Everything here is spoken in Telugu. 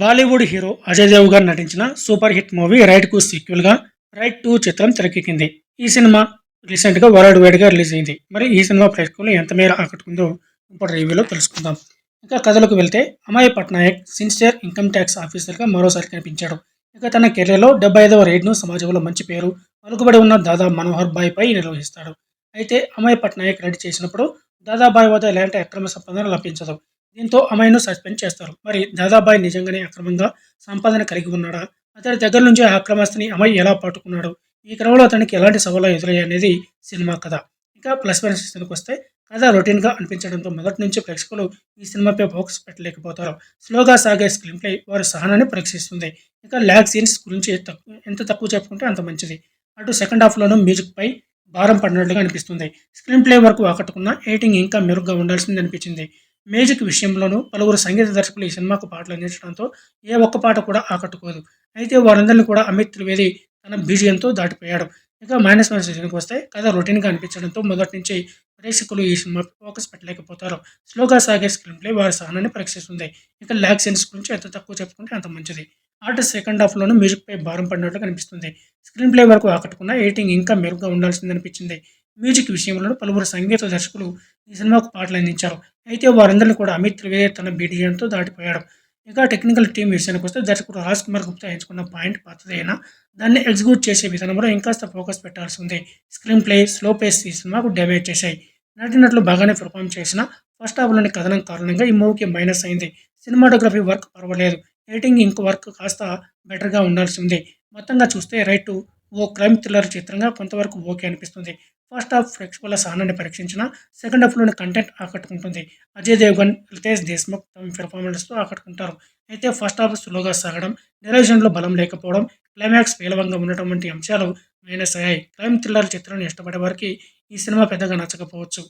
బాలీవుడ్ హీరో అజయ్ దేవ్ గారు నటించిన సూపర్ హిట్ మూవీ రైట్కు సీక్వెల్గా రైట్ టూ చిత్రం తెరకెక్కింది. ఈ సినిమా రీసెంట్గా వరల్డ్ వైడ్గా రిలీజ్ అయింది. మరి ఈ సినిమా ప్రేక్షకులు ఎంత మేర ఆకట్టుకుందో ఇప్పుడు రివ్యూలో తెలుసుకుందాం. ఇంకా కథలకు వెళ్తే Amay Patnaik sincere income tax ఆఫీసర్గా మరోసారి కనిపించాడు. ఇక తన కెరీర్లో డెబ్బై ఐదవ రైడ్ను సమాజంలో మంచి పేరు పలుకుబడి ఉన్న దాదా మనోహర్ బాయ్ పై నిర్వహిస్తాడు. అయితే అమాయ్ పట్నాయక్ రెడీ చేసినప్పుడు దాదాబాయ్ వద్ద ఎలాంటి అక్రమ సంపాదన లభించదు. దీంతో అమయ్ను సస్పెండ్ చేస్తారు. మరి దాదాబాయ్ నిజంగానే అక్రమంగా సంపాదన కలిగి ఉన్నాడా? అతడి దగ్గర నుంచి ఆ అక్రమస్తుని అమయ్ ఎలా పట్టుకున్నాడు? ఈ క్రమంలో అతనికి ఎలాంటి సవాళ్ళు ఎదురయ్యాయి అనేది సినిమా కథ. ఇంకా ప్లస్ వన్ సిస్టమ్కి వస్తే కథ రొటీన్గా అనిపించడంతో మొదటి నుంచి ప్రేక్షకులు ఈ సినిమాపై ఫోకస్ పెట్టలేకపోతారు. స్లోగా సాగే స్క్రీన్ ప్లే వారి సహనాన్ని పరీక్షిస్తుంది. ఇంకా ల్యాగ్ సీన్స్ గురించి తక్కువ ఎంత తక్కువ చెప్పుకుంటే అంత మంచిది. అటు సెకండ్ హాఫ్లోనూ మ్యూజిక్పై భారం పడినట్లుగా అనిపిస్తుంది. స్క్రీన్ ప్లే వరకు ఆకట్టుకున్న ఎయిటింగ్ ఇంకా మెరుగ్గా ఉండాల్సింది అనిపించింది. మ్యూజిక్ విషయంలోనూ పలువురు సంగీత దర్శకులు ఈ సినిమాకు పాటలు అందించడంతో ఏ ఒక్క పాట కూడా ఆకట్టుకోదు. అయితే వారందరినీ కూడా అమిత్ త్రివేది తన బీజియంతో దాటిపోయాడు. ఇక మైనస్ వన్ సీజన్కి వస్తే కథ రొటీన్గా అనిపించడంతో మొదటి నుంచి ప్రేక్షకులు ఈ సినిమా ఫోకస్ పెట్టలేకపోతారు. స్లోగా సాగే స్క్రీన్ ప్లే వారి సహనాన్ని పరీక్షిస్తుంది. ఇక ల్యాక్ సీన్స్ గురించి ఎంత తక్కువ చెప్పుకుంటే అంత మంచిది. ఆట సెకండ్ హాఫ్లోనూ మ్యూజిక్పై భారం పడినట్లు కనిపిస్తుంది. స్క్రీన్ ప్లే వరకు ఆకట్టుకున్న ఎడిటింగ్ ఇంకా మెరుగ్గా ఉండాల్సింది అనిపించింది మ్యూజిక్ విషయంలో పలువురు సంగీత దర్శకులు ఈ సినిమాకు పాటలు అందించారు. అయితే వారందరినీ కూడా అమిత్ త్రివేది తన బీడియంతో దాటిపోయాడు. ఇక టెక్నికల్ టీం విషయానికి వస్తే దర్శకుడు రాజ్ కుమార్ గుప్తా ఎంచుకున్న పాయింట్ పాతదైనా అయినా దాన్ని ఎగ్జిక్యూట్ చేసే విధానంలో ఇంకాస్త ఫోకస్ పెట్టాల్సి ఉంది. స్క్రీన్ ప్లే స్లో పేస్ ఈ సినిమాకు డ్యామేజ్ చేశాయి. నటినట్లు బాగానే పర్ఫామ్ చేసిన ఫస్ట్ హాఫ్లోని కథనం కారణంగా ఈ మూవీకి మైనస్ అయింది. సినిమాటోగ్రఫీ వర్క్ పర్వాలేదు. ఎడిటింగ్ ఇంక వర్క్ కాస్త బెటర్గా ఉండాల్సి ఉంది. మొత్తంగా చూస్తే రైట్ ఓ క్రైమ్ థ్రిల్లర్ చిత్రంగా కొంతవరకు ఓకే అనిపిస్తుంది. ఫస్ట్ హాఫ్ ప్రేక్షకుల సహనాన్ని పరీక్షించిన సెకండ్ హాఫ్లోని కంటెంట్ ఆకట్టుకుంటుంది. అజయ్ దేవ్గన్ రితేష్ దేశ్ముఖ్ తమ పెర్ఫార్మెన్స్తో ఆకట్టుకుంటారు. అయితే ఫస్ట్ హాఫ్ స్లోగా సాగడం నెరేషన్లో బలం లేకపోవడం క్లైమాక్స్ పేలవంగా ఉండటం వంటి అంశాలు మైనస్ అయ్యాయి క్రైమ్ థ్రిల్లర్ చిత్రాన్ని ఇష్టపడే వారికి ఈ సినిమా పెద్దగా నచ్చకపోవచ్చు.